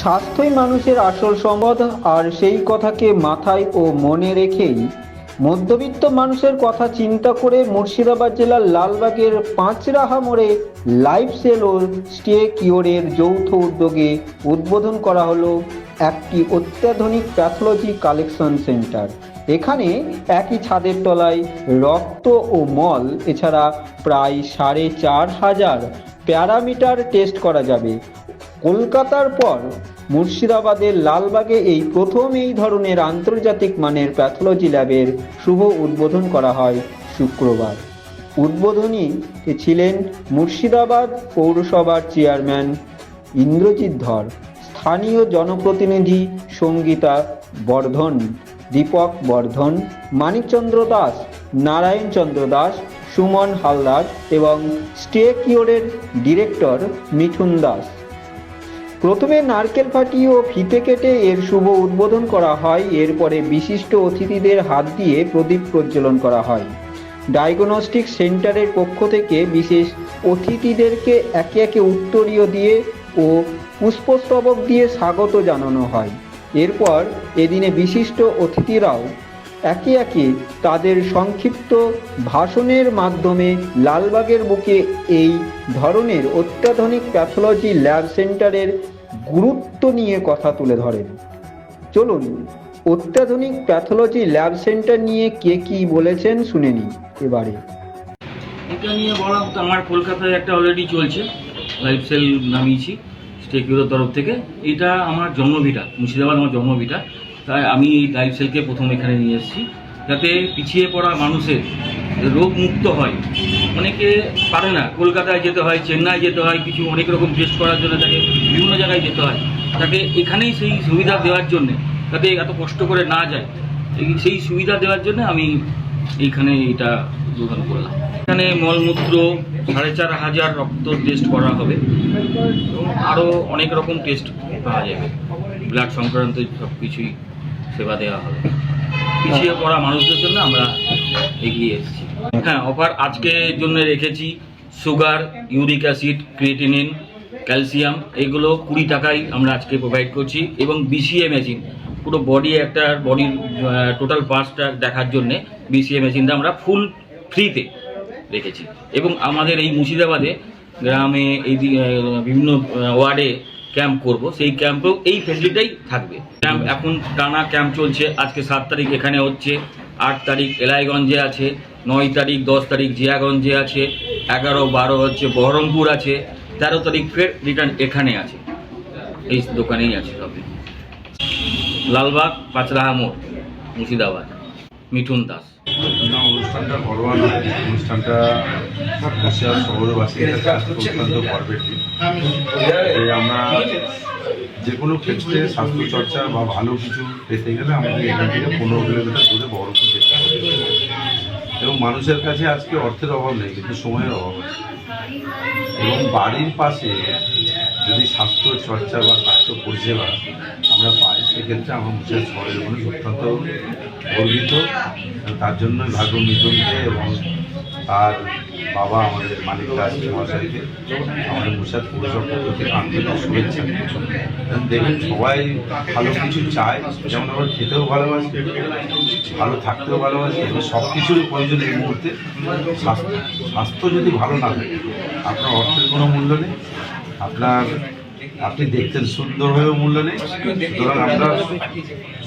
স্বাস্থ্যই মানুষের আসল সম্পদ, আর সেই কথাকে মাথায় ও মনে রেখেই মধ্যবিত্ত মানুষের কথা চিন্তা করে মুর্শিদাবাদ জেলার লালবাগের পাঁচরাহা মোড়ে লাইফ সেল ও স্টে কিওরের যৌথ উদ্যোগে উদ্বোধন করা হলো একটি অত্যাধুনিক প্যাথোলজি কালেকশন সেন্টার। এখানে একই ছাদের তলায় রক্ত ও মল, এছাড়া প্রায় সাড়ে চার হাজার প্যারামিটার টেস্ট করা যাবে। কলকাতার পর মুর্শিদাবাদের লালবাগে এই প্রথম এই ধরনের আন্তর্জাতিক মানের প্যাথোলজি ল্যাবের শুভ উদ্বোধন করা হয় শুক্রবার। উদ্বোধনী ছিলেন মুর্শিদাবাদ পৌরসভার চেয়ারম্যান ইন্দ্রজিৎ ধর, স্থানীয় জনপ্রতিনিধি সঙ্গীতা বর্ধন, দীপক বর্ধন, মানিকচন্দ্র দাস, নারায়ণচন্দ্র দাস, সুমন হালদার এবং স্টে কিওরের ডিরেক্টর মিঠুন দাস। প্রথমে নারকেল ফাটিয়ে ও ফিতে কেটে এর শুভ উদ্বোধন করা হয়। এরপরে বিশিষ্ট অতিথিদের হাত দিয়ে প্রদীপ প্রজ্বলন করা হয়। ডায়াগনস্টিক সেন্টারের পক্ষ থেকে বিশেষ অতিথিদেরকে একে একে উত্তরীয় দিয়ে ও পুষ্পস্তবক দিয়ে স্বাগত জানানো হয়। এরপর এদিনে বিশিষ্ট অতিথিরাও একে একে তাদের সংক্ষিপ্ত ভাষণের মাধ্যমে লালবাগের বুকে এই ধরনের অত্যাধুনিক প্যাথোলজি ল্যাব সেন্টারের গুরুত্ব নিয়ে কথা তুলে ধরেন। চলুন, অত্যাধুনিক প্যাথোলজি ল্যাব সেন্টার নিয়ে কে কি বলেছেন শুনে নিই এবারে। এটা নিয়ে বলা আমার কলকাতায় একটা অলরেডি চলছে লাইফ সেল নামিয়েছি স্টেকিউরোর তরফ থেকে। এটা আমার জন্মভিটা, মুর্শিদাবাদ আমার জন্মভিটা। তাই আমি লাইফ সেলকে প্রথম এখানে নিয়ে এসেছি। যাতে পিছিয়ে পড়া মানুষের রোগ মুক্ত হয়। অনেকে পারে না, কলকাতায় যেতে হয়, চেন্নাই যেতে হয়, কিছু অনেক রকম টেস্ট করার জন্য তাকে বিভিন্ন জায়গায় যেতে হয়। তাকে এখানেই সেই সুবিধা দেওয়ার জন্যে, যাতে এত কষ্ট করে না যায় সেই সুবিধা দেওয়ার জন্য আমি এইখানে এটা উদ্বোধন করলাম। এখানে মলমূত্র সাড়ে চার হাজার রক্ত টেস্ট করা হবে। আরও অনেক রকম টেস্ট পাওয়া যাবে। ব্লাড সংক্রান্ত সব কিছুই সেবা দেওয়া হবে। পিছিয়ে পড়া মানুষদের জন্য আমরা এগিয়ে এসেছি। হ্যাঁ অফার আজকের জন্য রেখেছি। Sugar uric acid creatinine calcium এগুলো কুড়ি টাকায় আমরা আজকে প্রোভাইড করছি। এবং বিসিএ মেশিন পুরো বডি একটা বডির টোটাল পার্টসটা দেখার জন্যে বিসিএ মেশিনটা আমরা ফুল ফ্রিতে রেখেছি। এবং আমাদের এই মুর্শিদাবাদে, গ্রামে এই বিভিন্ন ওয়ার্ডে ক্যাম্প করব। সেই ক্যাম্পেও এই ফেসিলিটাই থাকবে। ক্যাম্প এখন টানা ক্যাম্প চলছে। আজকে সাত তারিখ এখানে হচ্ছে। আট তারিখ এলাইগঞ্জে আছে। নয় তারিখ, দশ তারিখ জিয়াগঞ্জে আছে। এগারো, বারো হচ্ছে বহরমপুর আছে। তেরো তারিখ ফের রিটার্ন এখানে আছে। এই দোকানেই আছে সবই লালবাগ, পাঁচরাহা মোড়, মুর্শিদাবাদ। মিঠুন দাস। না, অনুষ্ঠানটা ঘরোয়া নয়। অনুষ্ঠানটা মুর্শিদাবাদ শহরবাসীর কাছে আমরা যে কোনো ক্ষেত্রে স্বাস্থ্য চর্চা বা ভালো কিছু পেতে গেলে আমাদের এখান থেকে পনেরো কিলোমিটার দূরে বহরমপুর যেতে এবং মানুষের কাছে আজকে অর্থের অভাব নেই, কিন্তু সময়ের অভাব আছে। এবং বাড়ির পাশে যদি স্বাস্থ্য চর্চা বা স্বাস্থ্য পরিষেবা আমরা পাই, সেক্ষেত্রে আমার মুর্শিদাবাদ শহরের মানুষ অত্যন্ত গর্বিত। তার জন্য ভাগ্য মিথুনকে এবং তার বাবা আমাদের মালিক দাস মহাশয়কে, আমাদের মুর্শিদাবাদ পৌরসভা পক্ষ থেকে আন্তরিক শুভেচ্ছা। সবাই ভালো কিছু চায়, যেমন আমরা খেতেও ভালোবাসি, ভালো থাকতেও ভালোবাসি, এবং সব কিছুর প্রয়োজন এই মুহূর্তে। স্বাস্থ্য স্বাস্থ্য যদি ভালো না থাকে আপনার অর্থের কোনো মূল্য নেই। আপনার, আপনি দেখতেন সুন্দর হয়েও মূল্য নেই। সুতরাং আমরা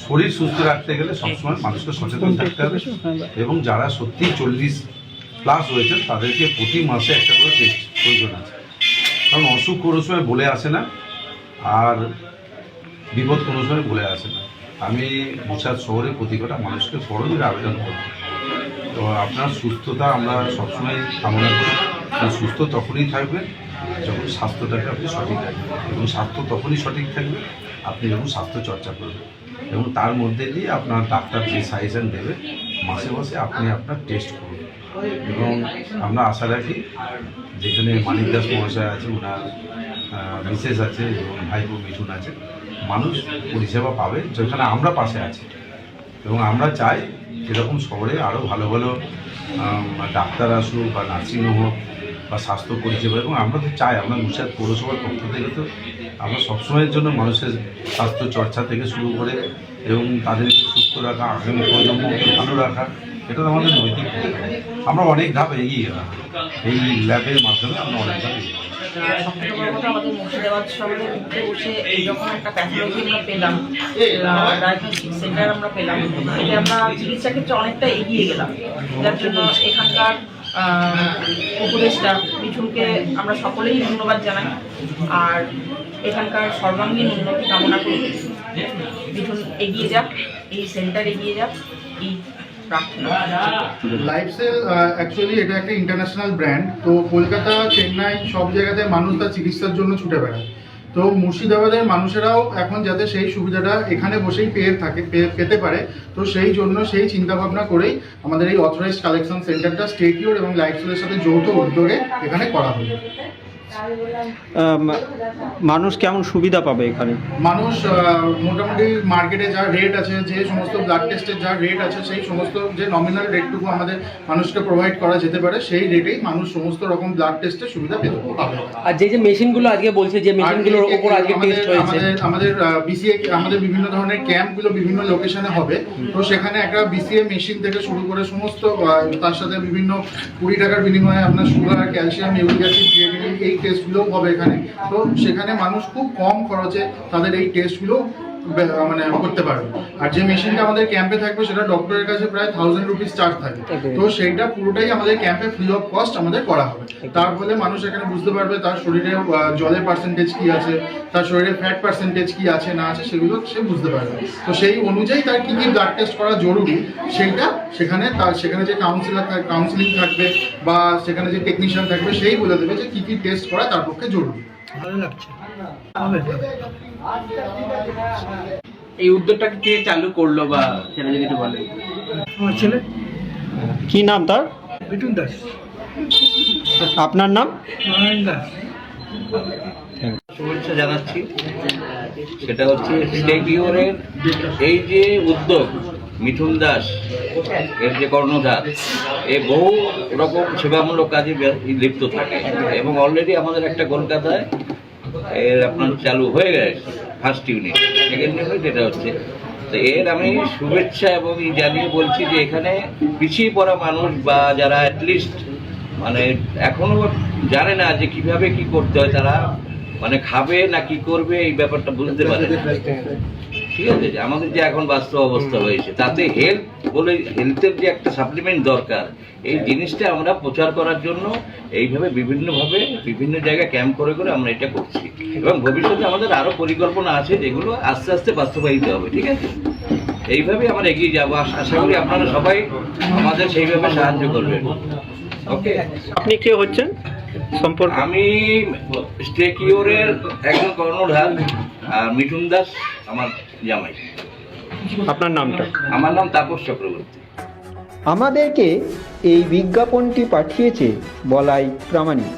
শরীর সুস্থ রাখতে গেলে সবসময় মানুষকে সচেতন থাকতে হবে। এবং যারা সত্যি চল্লিশ প্লাস হয়েছে তাদেরকে প্রতি মাসে একটা করে টেস্ট প্রয়োজন আছে কারণ অসুখ কোনো সময় বলে আসে না, আর বিপদ কোনো সময় বলে আসে না। আমি মুসাদ শহরে প্রতি কটা মানুষকে বড়দের আবেদন করব। তো আপনার সুস্থতা আমরা সবসময় কামনা করি। কারণ সুস্থ তখনই থাকবে যখন স্বাস্থ্যটাকে আপনি সঠিক রাখবেন। এবং স্বাস্থ্য তখনই সঠিক থাকবে, আপনি যখন স্বাস্থ্য চর্চা করবেন। এবং তার মধ্যে দিয়ে আপনার ডাক্তার যে সাজেশন দেবে, মাসে মাসে আপনি আপনার টেস্ট করুন। এবং আমরা আশা রাখি যেখানে মানিক দাস মহাশয় আছে ওনার মিসেস আছে এবং ভাইপো মিঠুন আছে, মানুষ পরিষেবা পাবে যেখানে আমরা পাশে আছি। এবং আমরা চাই এরকম শহরে আরও ভালো ভালো ডাক্তার আসুক বা নার্সিংহোম হোক বা স্বাস্থ্য পরিষেবা, এবং আমরা তো চাই, আমরা মুর্শিদাবাদ পৌরসভার পক্ষ থেকে তো আমরা সবসময়ের জন্য মানুষের স্বাস্থ্য চর্চা থেকে শুরু করে এবং তাদেরকে সুস্থ রাখা, আগামী প্রজন্মকে ভালো রাখা, এটা তো আমাদের নৈতিক আমরা অনেক ধাপ এগিয়ে গেলাম এই ল্যাবের মাধ্যমে আমরা অনেক ধাপ এগিয়ে মুর্শিদাবাদ একটা সেন্টার আমরা পেলাম আমরা চিকিৎসা ক্ষেত্রে অনেকটা এগিয়ে গেলাম। যার জন্য এখানকার উপদেষ্টা মিঠুনকে আমরা সকলেই ধন্যবাদ জানাই। আর এখানকার সর্বাঙ্গীন উন্নতি কামনা করি। মিঠুন এগিয়ে যাক, এই সেন্টার এগিয়ে যাক, এই লাইফসেল অ্যাকচুয়ালি এটা একটা ইন্টারন্যাশনাল ব্র্যান্ড তো কলকাতা, চেন্নাই সব জায়গাতে মানুষ তার চিকিৎসার জন্য ছুটে বেড়ায়। তো মুর্শিদাবাদের মানুষেরাও এখন যাতে সেই সুবিধাটা এখানে বসেই পেয়ে থাকে পেতে পারে তো সেই জন্য সেই চিন্তা ভাবনা করেই আমাদের এই অথরাইজড কালেকশন সেন্টারটা স্টেটিওর এবং লাইফ লাইফসেলের সাথে যৌথ উদ্যোগে এখানে করা আম, মানুষ কেমন সুবিধা পাবে এখানে? মানুষ মোটামুটি মার্কেটে যা রেট আছে যে সমস্ত ব্লাড টেস্টের যা রেট আছে সেই সমস্ত যে নমিনাল রেটটুকু আমাদের মানুষকে প্রোভাইড করা যেতে পারে সেই রেটেই মানুষ সমস্ত রকম ব্লাড টেস্টের সুবিধা পেতে পাবে। আর যে যে মেশিনগুলো আজকে বলছে যে মেশিনগুলোর উপর আজকে আমাদের- টেস্ট হয়েছে। আমাদের আমাদের বিসিএ আমাদের বিভিন্ন ধরনের ক্যাম্পগুলো বিভিন্ন লোকেশনে হবে। তো সেখানে একটা বিসিএ মেশিন থেকে শুরু করে সমস্ত তার সাথে বিভিন্ন কুড়ি টাকার বিনিময়ে আপনার সুগার ক্যালসিয়াম ইউরিক অ্যাসিড এই টেস্টগুলোও হবে এখানে। তো সেখানে মানুষ খুব কম খরচে তাদের এই টেস্টগুলো মানে করতে পারবে। আর যে মেশিনটা আমাদের ক্যাম্পে থাকবে সেটা ডক্টরের কাছে প্রায় থাউজেন্ড রুপিস চার্জ থাকে। তো। সেইটা পুরোটাই আমাদের ক্যাম্পে ফ্রি অফ কস্ট আমাদের করা হবে। তার ফলে মানুষ এখানে বুঝতে পারবে তার শরীরে জলের পার্সেন্টেজ কি আছে তার শরীরে ফ্যাট পার্সেন্টেজ কি আছে না আছে সেগুলো সে বুঝতে পারবে। তো সেই অনুযায়ী তার কি কি ব্লাড টেস্ট করা জরুরি সেইটা সেখানে তার সেখানে যে কাউন্সিলার কাউন্সিলিং থাকবে বা সেখানে যে টেকনিশিয়ান থাকবে সেই বলে দেবে যে কি কি টেস্ট করা তার পক্ষে জরুরি। এই উদ্যোগটাকে কে চালু করল বা সেটা যদি একটু বলেন। আমার ছেলে। কি নাম তার? বিটুন দাস। আপনার নাম? নারায়ণ দাস। শুভেচ্ছা জানাচ্ছি। সেটা হচ্ছে স্টেট ইউরের এই যে উদ্যোগ মিঠুন দাস এর যে কর্ণধার এ বহু রকম সেবামূলক কাজে লিপ্ত থাকে। এবং অলরেডি আমাদের একটা কলকাতায় এর আপনার চালু হয়ে গেছে ফার্স্ট ইউনিট সেকেন্ড ইউনিট এটা হচ্ছে, তো এর আমি শুভেচ্ছা এবং জানিয়ে বলছি যে এখানে পিছিয়ে পড়া মানুষ বা যারা অ্যাটলিস্ট মানে এখনও জানে না যে কীভাবে কি করতে হয়, তারা মানে খাবে না কি করবে, এই ব্যাপারটা বুঝতে পারে। ঠিক আছে আমাদের যে এখন বাস্তব অবস্থা হয়েছে তাতে হেলথ বলে হেলথের যে একটা সাপ্লিমেন্ট দরকার এই জিনিসটা আমরা প্রচার করার জন্য এইভাবে বিভিন্নভাবে বিভিন্ন জায়গায় ক্যাম্প করে করে আমরা এটা করছি। এবং ভবিষ্যতে আমাদের আরও পরিকল্পনা আছে যেগুলো আস্তে আস্তে বাস্তবায়িত হবে ঠিক আছে? এইভাবে আমরা এগিয়ে যাব। আশা করি আপনারা সবাই আমাদের সেইভাবে সাহায্য করবেন। ওকে আপনি কে হচ্ছেন? সম্পর্ক আমি স্টেকিওরের একজন কর্ণধার। মিঠুন দাস আমার জামাই। আপনার নামটা? আমার নাম তাপস চক্রবর্তী। আমাদেরকে এই বিজ্ঞাপনটি পাঠিয়েছে বলাই প্রামাণিক।